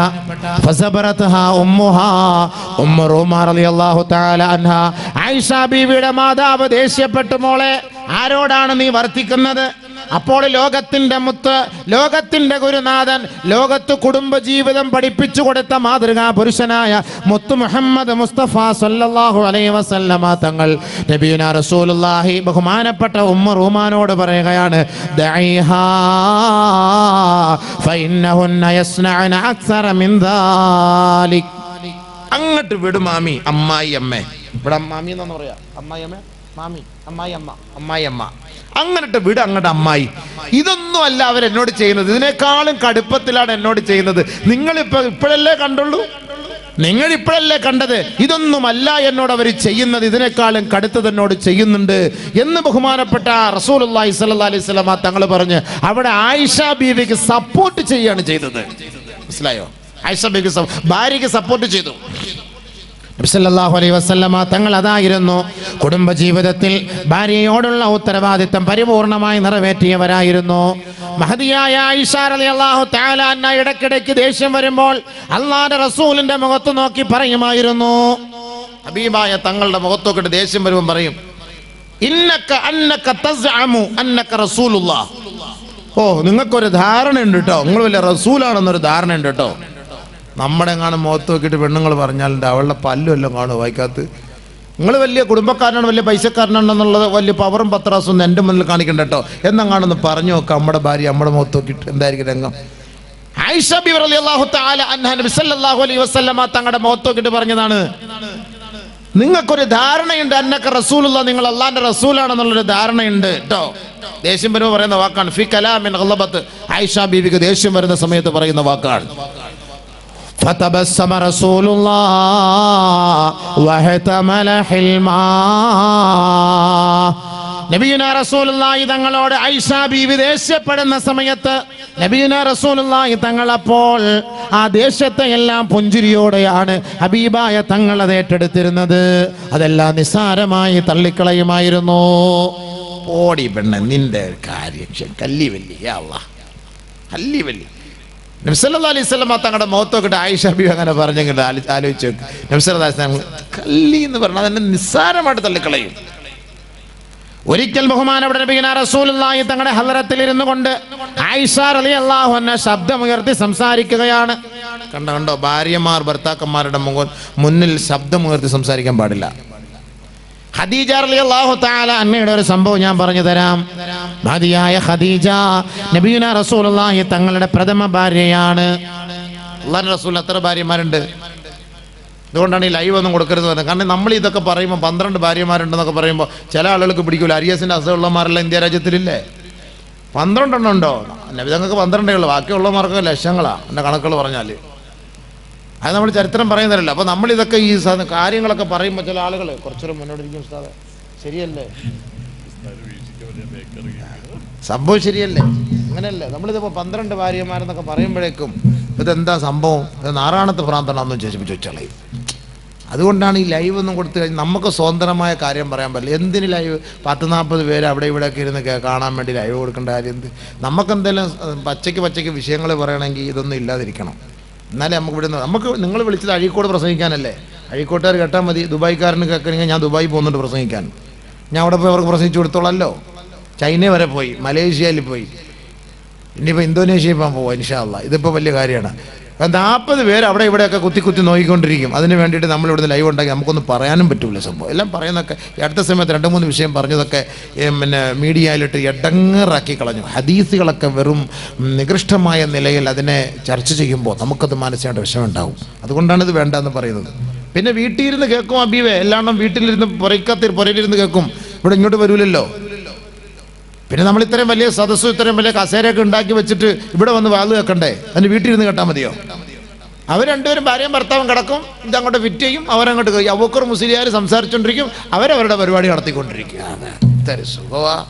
ബീവിയുടെ മാതാവ് ദേഷ്യപ്പെട്ടു മോളെ. ആരോടാണ് നീ വർത്തിക്കുന്നത്? അപ്പോൾ ലോകത്തിന്റെ മുത്ത് ലോകത്തിന്റെ ഗുരുനാഥൻ ലോകത്ത് കുടുംബ ജീവിതം പഠിപ്പിച്ചു കൊടുത്ത മാതൃകാ പുരുഷനായ മുത്തു മുഹമ്മദ് മുസ്തഫ സല്ലാഹു അലൈ വസല്ലമ തങ്ങൾ നബീന റസൂലുല്ലാഹി ബഹുമാനപ്പെട്ട ഉമ്മ റൂമാനോട് പറയുകയാണ് അങ്ങോട്ട് വിടും മാമി അമ്മായി അമ്മേ. ഇവിടെ മാമി എന്നാണ് പറയാ? അമ്മായി അമ്മേ? മാമി. അമ്മായി അമ്മ അങ്ങനത്തെ വിട് അങ്ങോട്ട് അമ്മായി. ഇതൊന്നും അല്ല അവർ എന്നോട് ചെയ്യുന്നത്. ഇതിനേക്കാളും കടുപ്പത്തിലാണ് എന്നോട് ചെയ്യുന്നത്. നിങ്ങൾ ഇപ്പൊ ഇപ്പോഴല്ലേ കണ്ടുള്ളൂ? നിങ്ങൾ ഇപ്പോഴല്ലേ കണ്ടത്? ഇതൊന്നുമല്ല എന്നോട് അവർ ചെയ്യുന്നത്. ഇതിനേക്കാളും കടുത്തത് എന്നോട് ചെയ്യുന്നുണ്ട് എന്ന് ബഹുമാനപ്പെട്ട റസൂലുള്ളാഹി സ്വല്ലല്ലാഹി അലൈഹി തങ്ങൾ പറഞ്ഞ് അവിടെ ആയിഷ ബീവിക്ക് സപ്പോർട്ട് ചെയ്യാണ് ചെയ്തത്. മനസ്സിലായോ? ആയിഷ ബീവിക്ക് ഭാര്യക്ക് സപ്പോർട്ട് ചെയ്തു. നബിസല്ലാഹു അലൈഹി വസല്ലമ തങ്ങൾ അതായിരുന്നു കുടുംബജീവിതത്തിൽ ഭാര്യയോടുള്ള ഉത്തരവാദിത്തം പരിപൂർണമായി നിറവേറ്റിയവരായിരുന്നു. മഹതിയായ തആല അന്ന ഇടയ്ക്കിടയ്ക്ക് ദേഷ്യം വരുമ്പോൾ അല്ലാഹുവിന്റെ റസൂലിന്റെ മുഖത്ത് നോക്കി പറയുമായിരുന്നു. ഹബീബായ തങ്ങളുടെ മുഖത്ത് ദേഷ്യം വരുമ്പോൾ പറയും ഇന്നക്ക അന്നക്ക തസ്അമു അന്നക്ക റസൂലുള്ളാഹ്. ഓ നിങ്ങൾക്കൊരു ധാരണ ഉണ്ട് കേട്ടോ നിങ്ങൾ വലിയ റസൂലാണെന്നൊരു ധാരണ ഉണ്ട് കേട്ടോ നമ്മുടെ എങ്ങാനും മുഖത്ത് നോക്കിയിട്ട് പെണ്ണുങ്ങൾ പറഞ്ഞാലുണ്ട് അവളുടെ പല്ലും എല്ലാം കാണും വായിക്കാത്ത. നിങ്ങൾ വലിയ കുടുംബക്കാരനാണ് വലിയ പൈസക്കാരനാണെന്നുള്ളത് വലിയ പവറും പത്രാസും ഒന്നും എന്റെ മുന്നിൽ കാണിക്കണ്ട കേട്ടോ. എന്നെങ്ങാണെന്ന് പറഞ്ഞു നോക്കാം നമ്മുടെ ഭാര്യ നമ്മുടെ മുഖത്ത് നോക്കിയിട്ട് എന്തായിരിക്കും രംഗം. അൻഹ നബി സല്ലല്ലാഹു അലൈഹി വസല്ലമ തങ്ങളുടെ മുഖത്ത് പറഞ്ഞതാണ്. നിങ്ങൾക്കൊരു ധാരണയുണ്ട് അന്നൊക്കെ റസൂലുള്ള നിങ്ങൾ അള്ളാന്റെ റസൂലാണെന്നുള്ളൊരു ധാരണയുണ്ട് കേട്ടോ. ദേഷ്യം വരുമ്പോൾ പറയുന്ന വാക്കാണ്. ഫി കലാമിൻ ഐഷ ബീവിക്ക് ദേഷ്യം വരുന്ന സമയത്ത് പറയുന്ന വാക്കാണ്. فتبسم رسول الله واحتمل حلما നബിയുന റസൂലുള്ളാഹി തങ്ങളോട് ഐഷ ബീവി ദേഷ്യപ്പെടുന്ന സമയത്ത് നബിയുന റസൂലുള്ളാഹി തങ്ങൾ അപ്പോൾ ആ ദേഷ്യത്തെ എല്ലാം പുഞ്ചിരിയോടെയാണ് ഹബീബായ തങ്ങൾ അത് ഏറ്റെടുത്തിരുന്നത് അതെല്ലാം നിസ്സാരമായി തള്ളിക്കളയുമായിരുന്നു ഓടി പെണ്ണ നിന്റെ ഒരു കാര്യം ശരി, കല്ലി വല്ലി യാ അല്ലാ കല്ലി വല്ലി നബ്സല്ലാ അലൈഹി സ്വലമ തങ്ങളുടെ മുഖത്തൊക്കെ ആയിഷ ബി അങ്ങനെ പറഞ്ഞെങ്കിൽ ആലോചിച്ചു നബ്സല്ലാസ്ലാം കല്ലി എന്ന് പറഞ്ഞാൽ അതിനെ നിസ്സാരമായിട്ട് തള്ളിക്കളയും. ഒരിക്കൽ ബഹുമാനപ്പെട്ട നബിഗന റസൂലുള്ളാഹി തങ്ങളുടെ ഹലറത്തിൽ ഇരുന്നു കൊണ്ട് ആയിഷ അള്ളാഹു അൻഹ ശബ്ദമുയർത്തി സംസാരിക്കുകയാണ്. കണ്ടോ കണ്ടോ ഭാര്യമാർ ഭർത്താക്കന്മാരുടെ മുന്നിൽ ശബ്ദമുയർത്തി സംസാരിക്കാൻ പാടില്ല. ഖദീജ റളിയല്ലാഹു തആല അന്നയുടെ ഒരു സംഭവം ഞാൻ പറഞ്ഞു തരാം. ഖദീജ നബിയുന റസൂലുള്ളാഹി തങ്ങളുടെ പ്രഥമ ഭാര്യയാണ്. റസൂൽ എത്ര ഭാര്യമാരുണ്ട്? അതുകൊണ്ടാണ് ഈ ലൈവ് ഒന്നും കൊടുക്കരുത് പറഞ്ഞത് കാരണം നമ്മൾ ഇതൊക്കെ പറയുമ്പോൾ പന്ത്രണ്ട് ഭാര്യമാരുണ്ടെന്നൊക്കെ പറയുമ്പോൾ ചില ആളുകൾക്ക് പിടിക്കില്ല അരിയസിന്റെ അസുഖമുള്ളമാരെല്ലാം ഇന്ത്യ രാജ്യത്തിലില്ലേ? പന്ത്രണ്ടെണ്ണം ഉണ്ടോ? നബിതങ്ങൾക്ക് പന്ത്രണ്ടേ ഉള്ളൂ. ബാക്കിയുള്ളമാർക്ക് ലക്ഷങ്ങളാണ് എന്റെ കണക്കുകൾ പറഞ്ഞാൽ അത് നമ്മൾ ചരിത്രം പറയുന്നതല്ലോ. അപ്പോൾ നമ്മൾ ഇതൊക്കെ ഈ കാര്യങ്ങളൊക്കെ പറയുമ്പോൾ ചില ആളുകൾ കുറച്ചുകൂടെ മുന്നോട്ടിരിക്കും ഉസ്താദെ. ശരിയല്ലേ? സംഭവം ശരിയല്ലേ? അങ്ങനെയല്ലേ? നമ്മളിതിപ്പോൾ പന്ത്രണ്ട് ഭാര്യമാരെന്നൊക്കെ പറയുമ്പോഴേക്കും ഇതെന്താ സംഭവം? ഇത് നാറാണത്ത് ഭ്രാന്തനാണെന്ന് ചോദിച്ചപ്പോൾ ചോദിച്ചളയും അതുകൊണ്ടാണ് ഈ ലൈവ് ഒന്നും കൊടുത്തു കഴിഞ്ഞാൽ നമുക്ക് സ്വതന്ത്രമായ കാര്യം പറയാൻ പറ്റില്ല. എന്തിന് ലൈവ് പത്ത് നാൽപ്പത് പേര് അവിടെ ഇവിടെയൊക്കെ ഇരുന്ന് കാണാൻ വേണ്ടി ലൈവ് കൊടുക്കേണ്ട കാര്യം എന്ത്? നമുക്കെന്തെങ്കിലും പച്ചയ്ക്ക് പച്ചയ്ക്ക് വിഷയങ്ങൾ പറയണമെങ്കിൽ ഇതൊന്നും ഇല്ലാതിരിക്കണം. എന്നാലേ നമുക്ക് ഇവിടെ നമുക്ക് നിങ്ങൾ വിളിച്ചത് അഴീക്കോട് പ്രസംഗിക്കാനല്ലേ? അഴീക്കോട്ടുകാർ കേട്ടാൽ മതി. ദുബായിക്കാരന് കേൾക്കണമെങ്കിൽ ഞാൻ ദുബായി പോകുന്നുണ്ട് പ്രസംഗിക്കാൻ. ഞാൻ അവിടെ പോയി അവർക്ക് പ്രസംഗിച്ചു കൊടുത്തോളല്ലോ ചൈന വരെ പോയി മലേഷ്യയിൽ പോയി. ഇനിയിപ്പോൾ ഇന്തോനേഷ്യയിൽ പോകാൻ പോവാം ഇൻഷാല്ല ഇതിപ്പോൾ വലിയ കാര്യമാണ്. നാൽപ്പത് പേര് അവിടെ ഇവിടെയൊക്കെ കുത്തി കുത്തി നോക്കിക്കൊണ്ടിരിക്കും. അതിന് വേണ്ടിയിട്ട് നമ്മൾ ഇവിടുന്ന് ലൈവ് ഉണ്ടാക്കി. നമുക്കൊന്നും പറയാനും പറ്റില്ല സംഭവം. എല്ലാം പറയുന്നൊക്കെ അടുത്ത സമയത്ത് രണ്ട് മൂന്ന് വിഷയം പറഞ്ഞതൊക്കെ പിന്നെ മീഡിയയിലിട്ട് എടങ്ങറാക്കി കളഞ്ഞു. ഹദീസുകളൊക്കെ വെറും നികൃഷ്ടമായ നിലയിൽ അതിനെ ചർച്ച ചെയ്യുമ്പോൾ നമുക്കത് മാനസികമായിട്ട് വിഷമമുണ്ടാവും. അതുകൊണ്ടാണ് ഇത് വേണ്ടെന്ന് പറയുന്നത്. പിന്നെ വീട്ടിലിരുന്ന് കേൾക്കും അബീവേ. എല്ലാണ്ണം വീട്ടിലിരുന്ന് പുറയ്ക്കത്തിൽ പുറയിലിരുന്ന് കേൾക്കും. ഇവിടെ ഇങ്ങോട്ട് വരൂലല്ലോ. പിന്നെ നമ്മൾ ഇത്രയും വലിയ സദസ്സും ഇത്രയും വലിയ കസേരയൊക്കെ ഉണ്ടാക്കി വെച്ചിട്ട് ഇവിടെ വന്ന് വാത് കേൾക്കണ്ടേ അതിന് വീട്ടിൽ ഇരുന്ന് കേട്ടാൽ മതിയോ? അവർ രണ്ടുപേരും ഭാര്യയും ഭർത്താവും കിടക്കും ഇതങ്ങോട്ട് ഫിറ്റ് ചെയ്യും അവരങ്ങോട്ട് കഴിയും അവക്കർ മുസ്ലിയാർ സംസാരിച്ചുകൊണ്ടിരിക്കും അവരവരുടെ പരിപാടി നടത്തിക്കൊണ്ടിരിക്കുകയാണ് ഇത്ര സുഖവാ.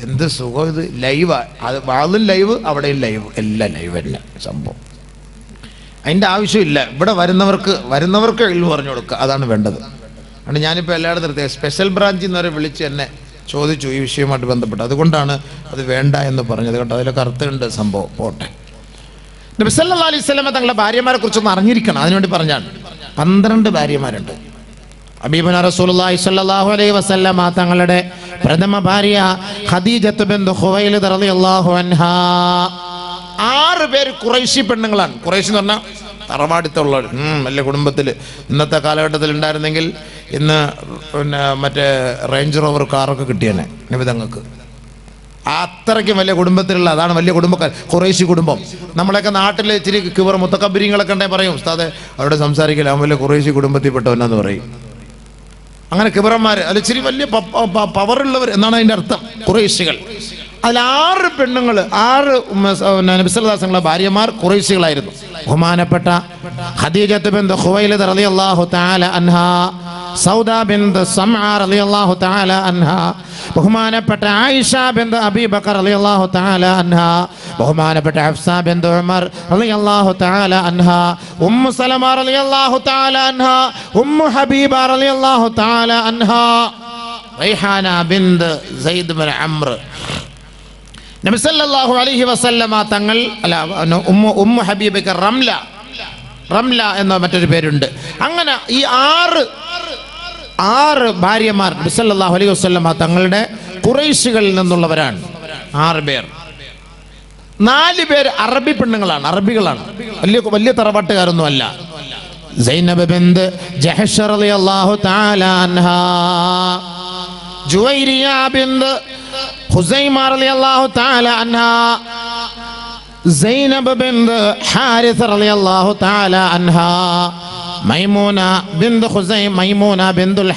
എന്ത് സുഖം ഇത്? ലൈവാ. അത് വാളും ലൈവ് അവിടെയും ലൈവ്. എല്ലാം ലൈവ് തന്നെ സംഭവം. അതിന്റെ ആവശ്യമില്ല. ഇവിടെ വരുന്നവർക്ക് വരുന്നവർക്ക് എഴുതി പറഞ്ഞു കൊടുക്കുക. അതാണ് വേണ്ടത്. അതുകൊണ്ട് ഞാനിപ്പോൾ എല്ലായിടത്തും നിർത്തിയത് സ്പെഷ്യൽ ബ്രാഞ്ചിൽ നിന്ന് വരെ വിളിച്ച് എന്നെ ചോദിച്ചു ഈ വിഷയവുമായിട്ട് ബന്ധപ്പെട്ട് അതുകൊണ്ടാണ് അത് വേണ്ട എന്ന് പറഞ്ഞത്. കേട്ടോ അതിലൊക്കെ അർത്ഥമുണ്ട് സംഭവം. പോട്ടെ. നബിസല്ലാ അലൈഹി സ്വലമ തങ്ങളുടെ ഭാര്യമാരെ കുറിച്ചൊന്ന് അറിഞ്ഞിരിക്കണം. അതിനുവേണ്ടി പറഞ്ഞാണ്. പന്ത്രണ്ട് ഭാര്യമാരുണ്ട്. അബീബന റസൂലുള്ളാഹി സ്വല്ലല്ലാഹു അലൈഹി വസല്ലമ തങ്ങളുടെ പ്രഥമ ഭാര്യ ഖദീജത്ത് ബിൻത് ഖുവൈലിദ് റളിയല്ലാഹു അൻഹാ. ആറ് പേര് കുറേശി പെണ്ണുങ്ങളാണ്. കുറേശി എന്ന് പറഞ്ഞാൽ തറവാടിത്തുള്ളവർ വലിയ കുടുംബത്തിൽ. ഇന്നത്തെ കാലഘട്ടത്തിൽ ഉണ്ടായിരുന്നെങ്കിൽ ഇന്ന് പിന്നെ മറ്റേ റേഞ്ച് റോവർ കാറൊക്കെ കിട്ടിയേനെ നിമിതങ്ങൾക്ക്. അത്രയ്ക്കും വലിയ കുടുംബത്തിലുള്ള അതാണ് വലിയ കുടുംബക്കാർ കുറേശി കുടുംബം. നമ്മളൊക്കെ നാട്ടിൽ ഇച്ചിരി കിവർ മുത്തക്കബിരിങ്ങളൊക്കെ ഉണ്ടെങ്കിൽ പറയും. ഉസ്താദെ അവരോട് സംസാരിക്കില്ല അവൻ വലിയ കുറേശി കുടുംബത്തിൽപ്പെട്ടവനെന്ന് പറയും. അങ്ങനെ കിബറന്മാർ അല്ല ഇച്ചിരി വലിയ പവറുള്ളവർ എന്നാണ് അതിന്റെ അർത്ഥം കുറേശികൾ അതിൽ ആറ് പെണ്ണുങ്ങൾ ആറ് നബിസല്ലാസങ്ങളെ ഭാര്യമാർ കുറേശികളായിരുന്നു ബഹുമാനപ്പെട്ട ഹദീജത്ത് ബിന്ദു ഖുവൈലിദ് റളിയല്ലാഹു തആല അൻഹാ സൗദ ബിന്ദു സംആ റളിയല്ലാഹു തആല അൻഹാ ബഹുമാനപ്പെട്ട ആയിഷ ബിന്ദു അബീ ബക്കർ റളിയല്ലാഹു തആല അൻഹാ ബഹുമാനപ്പെട്ട ഹഫ്സ ബിന്ദു ഉമർ റളിയല്ലാഹു തആല അൻഹാ ഉമ്മു സലമ റളിയല്ലാഹു തആല അൻഹാ ഉമ്മു ഹബീബ റളിയല്ലാഹു തആല അൻഹാ. റൈഹാന ബിന്ദു സയ്യിദ് ബിൻ അംർ നബി അലഹി വസല്ലമ തങ്ങൾ അല്ല ഉമ്മു ഉമ്മു ഹബീബക്ക് റംല റംല എന്ന മറ്റൊരു പേരുണ്ട്. അങ്ങനെ ഈ ആറ് ആറ് ഭാര്യമാർ നബിസല്ലാഹു അലൈഹി വസല്ലമ തങ്ങളുടെ കുറൈശികളിൽ നിന്നുള്ളവരാണ്. ആറ് പേർ. നാല് പേര് അറബി പെണ്ണുങ്ങളാണ് അറബികളാണ്. വലിയ വലിയ തറവാട്ടുകാരൊന്നും അല്ല. സൈനബ് ബിന്ദ് ജഹഷർ റളിയല്ലാഹു തആല അൻഹാ. ജുവൈരിയ സൈനബ് ഹാരിസ് മൈമൂന മൈമൂന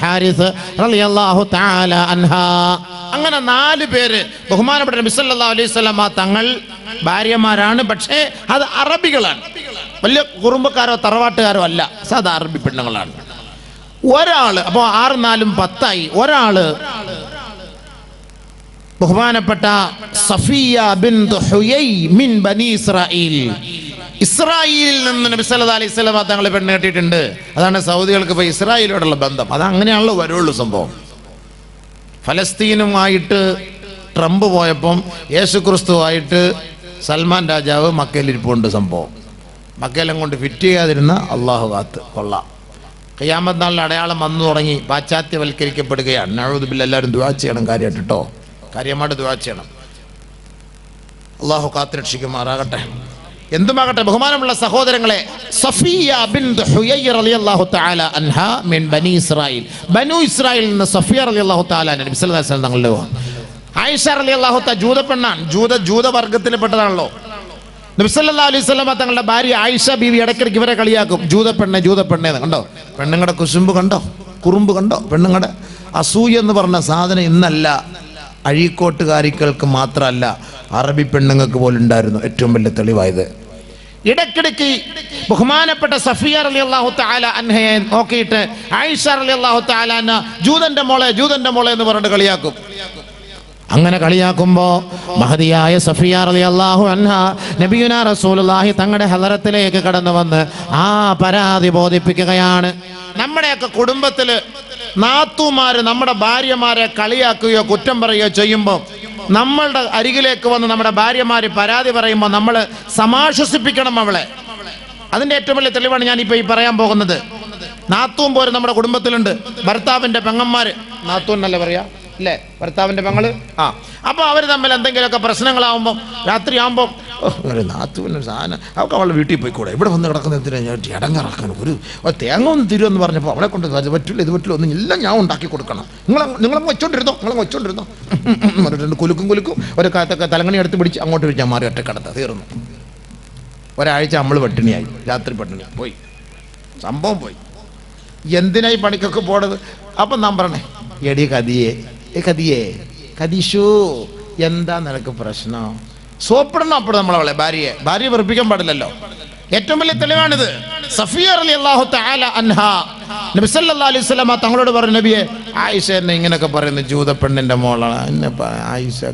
ഹാരിസ് അങ്ങനെ നാല് പേര് ബഹുമാനപ്പെട്ട നബി സല്ലല്ലാഹു അലൈഹി തങ്ങൾ ഭാര്യമാരാണ് പക്ഷേ അത് അറബികളാണ്. വലിയ കുറുമ്പക്കാരോ തറവാട്ടുകാരോ അല്ല സാധാ അറബി പെണ്ണുങ്ങളാണ്. ഒരാൾ അപ്പോൾ ആറ് നാലും പത്തായി ഒരാൾ ബഹുമാനപ്പെട്ട സഫിയ ബിൻ മിൻ ബനി ഇസ്രായേൽ. ഇസ്രായേലിൽ നിന്ന് നബി സല്ലല്ലാഹു അലൈഹി വസല്ലം തങ്ങളെ പെണ്ണ് കെട്ടിയിട്ടുണ്ട്. അതാണ് സൗദികൾക്ക് ഇപ്പോൾ ഇസ്രായേലോടുള്ള ബന്ധം. അത് അങ്ങനെയാണല്ലോ വരുള്ളൂ സംഭവം. ഫലസ്തീനുമായിട്ട് ട്രംപ് പോയപ്പം യേശു ക്രിസ്തുവായിട്ട് സൽമാൻ രാജാവ് മക്കയിൽ ഇരിപ്പുണ്ട് സംഭവം. മക്കയിലും കൊണ്ട് ഫിറ്റ് ചെയ്യാതിരുന്ന അള്ളാഹു കാത്ത്. കൊള്ളാം. ഖിയാമത്ത് നാളിൽ അടയാളം വന്നു തുടങ്ങി. പാശ്ചാത്യവൽക്കരിക്കപ്പെടുകയാണ്. നഴുതുബിൽ എല്ലാവരും ദുവാ ചെയ്യണം കാര്യമായിട്ട് കേട്ടോ കാര്യമായിട്ട് ദുവാ ചെയ്യണം. അള്ളാഹു കാത്തുരക്ഷിക്കുമാറാകട്ടെ. എന്തുമാകട്ടെ ബഹുമാനമുള്ള സഹോദരങ്ങളെ സഫിയ ബിൻത് ഹുയൈർ റളിയല്ലാഹു തആല അൻഹ മിൻ ബനി ഇസ്രായേൽ. ബനു ഇസ്രായേലിൽ നിന്ന് സഫിയ റളിയല്ലാഹു തആല നബി സല്ലല്ലാഹു അലൈഹി വസല്ലം തങ്ങളുടെ ആയിഷ റളിയല്ലാഹു തആല ജൂത പെണ്ണാണ്. ജൂത ജൂത വർഗത്തിൽപ്പെട്ടതാണല്ലോ നബി സല്ലല്ലാഹു അലൈഹി സ്വലമ തങ്ങളുടെ ഭാര്യ ആയിഷ ബീവി ഇടയ്ക്കിടയ്ക്ക് ഇവരെ കളിയാക്കും. ജൂത പെണ്ണെ ജൂത പെണ്ണെ കണ്ടോ? പെണ്ണുങ്ങളുടെ കുശുമ്പ് കണ്ടോ? കുറുമ്പ് കണ്ടോ? പെണ്ണുങ്ങളുടെ അസൂയ എന്ന് പറഞ്ഞ സാധനം ഇന്നല്ല. അഴീക്കോട്ടുകാരികൾക്ക് മാത്രമല്ല അറബി പെണ്ണുങ്ങൾക്ക് പോലും ഉണ്ടായിരുന്നു ഏറ്റവും വലിയ തെളിവായത്. ഇടയ്ക്കിടയ്ക്ക് ബഹുമാനപ്പെട്ട സഫിയ അലി അള്ളാഹു താല അൻഹയെ നോക്കിയിട്ട് ആയിഷ അലി അള്ളാഹു താല അന്ന ജൂതന്റെ മോളെ ജൂതന്റെ മോളെ എന്ന് പറഞ്ഞിട്ട് കളിയാക്കും. അങ്ങനെ കളിയാക്കുമ്പോ മഹതിയായ സഫിയ അലി അള്ളാഹു അൻഹ നബിയുന റസൂലുള്ളാഹി തങ്ങളുടെ ഹലറത്തിലേക്ക് കടന്നു വന്ന് ആ പരാതി ബോധിപ്പിക്കുകയാണ്. നമ്മുടെയൊക്കെ കുടുംബത്തിൽ നാത്തുമാര് നമ്മുടെ ഭാര്യമാരെ കളിയാക്കുകയോ കുറ്റം പറയുകയോ ചെയ്യുമ്പോൾ നമ്മളുടെ അരികിലേക്ക് വന്ന് നമ്മുടെ ഭാര്യമാര് പരാതി പറയുമ്പോൾ നമ്മൾ സമാശ്വസിപ്പിക്കണം അവളെ. അതിന്റെ ഏറ്റവും വലിയ തെളിവാണ് ഞാൻ ഇപ്പൊ ഈ പറയാൻ പോകുന്നത്. നാത്തൂം പോരും നമ്മുടെ കുടുംബത്തിലുണ്ട്. ഭർത്താവിന്റെ പെങ്ങന്മാര്. നാത്തൂൻ എന്നല്ലേ പറയാ? അല്ലേ? ഭർത്താവിന്റെ പെങ്ങൾ? ആ. അപ്പൊ അവർ തമ്മിൽ എന്തെങ്കിലുമൊക്കെ പ്രശ്നങ്ങളാവുമ്പോൾ രാത്രി ആകുമ്പോൾ ഒരു നാത്തൂന് സാധനം അവൾക്ക് അവളുടെ വീട്ടിൽ പോയിക്കൂടെ? ഇവിടെ വന്ന് കിടക്കുന്ന എന്തിനാ ഞാൻ ഇടങ്ങിറക്കാൻ? ഒരു തേങ്ങ ഒന്ന് തരുമെന്ന് പറഞ്ഞപ്പോൾ അവളെ കൊണ്ട് അത് പറ്റില്ല ഇത് പറ്റില്ല ഒന്നും എല്ലാം ഞാൻ ഉണ്ടാക്കി കൊടുക്കണം. നിങ്ങൾ നിങ്ങളങ്ങ് വെച്ചോണ്ടിരുന്നോ? നിങ്ങളങ്ങ് വെച്ചോണ്ടിരുന്നോ? രണ്ട് കുലുക്കും കുലുക്കും. ഒരു കാലത്തൊക്കെ തലങ്ങണി എടുത്ത് പിടിച്ച് അങ്ങോട്ട് പിടിച്ചാൽ മാറി ഒറ്റ കിടത്ത തീർന്നു. ഒരാഴ്ച നമ്മൾ പട്ടിണിയായി. രാത്രി പട്ടിണി പോയി. സംഭവം പോയി. എന്തിനായി പണിക്കൊക്കെ പോണത്? അപ്പം നാം പറഞ്ഞേ എടി കതിയെ കതിയെ കതീഷു എന്താ നിനക്ക് പ്രശ്നം? സോപ്പിടണം അപ്പോൾ നമ്മളവളെ ഭാര്യയെ. ഭാര്യ വെറുപ്പിക്കാൻ പാടില്ലല്ലോ. ഏറ്റവും വലിയ തെളിവാണിത്. സഫിയ അലി അള്ളാഹു അൻഹ. നബി അലൈഹി സ്വലാമ തങ്ങളോട് പറഞ്ഞു നബിയെ ആയിഷ എന്നെ ഇങ്ങനെയൊക്കെ പറയുന്നു ജൂത പെണ്ണിന്റെ മോളാണ് എന്നെ ആയിഷ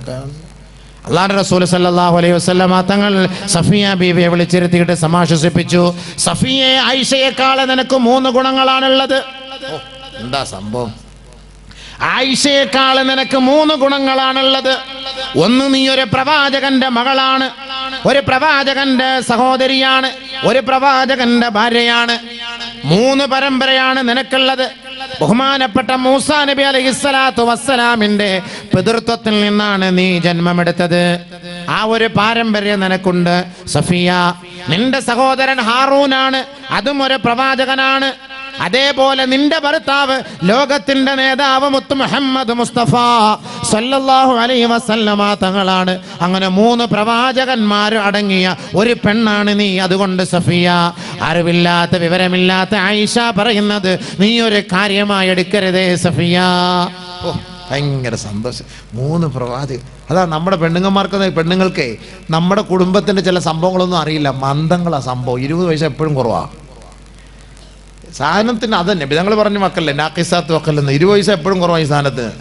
അള്ളാഹു റസൂൽ സല്ലാഹു അലൈഹി വസല്ലമ തങ്ങൾ സഫിയ ബീവിയെ വിളിച്ചിരുത്തിയിട്ട് സമാശ്വസിപ്പിച്ചു. സഫിയെ ആയിഷയെക്കാളെ നിനക്ക് മൂന്ന് ഗുണങ്ങളാണുള്ളത്. എന്താ സംഭവം? ആയിഷയെക്കാൾ നിനക്ക് മൂന്ന് ഗുണങ്ങളാണുള്ളത്. ഒന്ന് നീ ഒരു പ്രവാചകന്റെ മകളാണ്. ഒരു പ്രവാചകന്റെ സഹോദരിയാണ്. ഒരു പ്രവാചകന്റെ ഭാര്യയാണ്. മൂന്ന് പരമ്പരയാണ് നിനക്കുള്ളത്. ബഹുമാനപ്പെട്ട മൂസാ നബി അലൈഹിസ്സലാത്തു വസ്സലാമിന്റെ പിതൃത്വത്തിൽ നിന്നാണ് നീ ജന്മമെടുത്തത്. ആ ഒരു പാരമ്പര്യം നിനക്കുണ്ട്. സഫിയ നിന്റെ സഹോദരൻ ഹാറൂനാണ്. അതും ഒരു പ്രവാചകനാണ്. അതേപോലെ നിന്റെ ഭർത്താവ് ലോകത്തിന്റെ നേതാവ് മുത്ത് മുഹമ്മദ് മുസ്തഫ സല്ലല്ലാഹു അലൈഹി വസല്ലമ തങ്ങളാണ്. അങ്ങനെ മൂന്ന് പ്രവാചകന്മാർ അടങ്ങിയ ഒരു പെണ്ണാണ് നീ. അതുകൊണ്ട് സഫിയ അറിവില്ലാത്ത വിവരമില്ലാത്ത ആയിഷ പറയുന്നത് നീ ഒരു കാര്യമായി എടുക്കരുതേ സഫിയ. ഓ ഭയങ്കര സന്തോഷം. മൂന്ന് പ്രവാചകൻ അതാ നമ്മുടെ പെണ്ണുങ്ങന്മാർക്ക് പെണ്ണുങ്ങൾക്കേ നമ്മുടെ കുടുംബത്തിന്റെ ചില സംഭവങ്ങളൊന്നും അറിയില്ല. മന്ദങ്ങളാ സംഭവം. ഇരുപത് വയസ്സ് എപ്പോഴും കുറവാണ് സാധനത്തിന് അതന്നെ. ഞങ്ങൾ പറഞ്ഞ മക്കളല്ലേ നാക്കിസാത്ത് മക്കളെന്ന് ഇരുപത് വയസ്സ് എപ്പോഴും കുറവായി സാധനത്തിന്.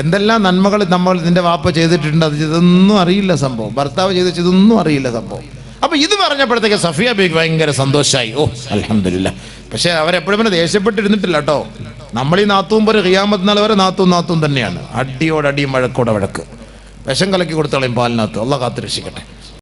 എന്തെല്ലാം നന്മകൾ നമ്മൾ നിന്റെ വാപ്പ ചെയ്തിട്ടുണ്ട് അത് ഇതൊന്നും അറിയില്ല സംഭവം. ഭർത്താവ് ചെയ്ത് ഇതൊന്നും അറിയില്ല സംഭവം. അപ്പൊ ഇത് പറഞ്ഞപ്പോഴത്തേക്ക് സഫിയ ബീഗ് ഭയങ്കര സന്തോഷമായി ഓ അലഹമില്ല പക്ഷെ അവരെപ്പോഴും പിന്നെ ദേഷ്യപ്പെട്ടിരുന്നിട്ടില്ല കേട്ടോ. നമ്മൾ ഈ നാത്തും പോലെ ഖിയാമത്ത് നാൾ വരെ നാത്തും നാത്തും തന്നെയാണ്. അടിയോടടിയും വഴക്കോടെ വഴക്ക്. വിഷം കലക്കി കൊടുത്തോളയും പാലിനകത്ത്. കാത്തു രക്ഷിക്കട്ടെ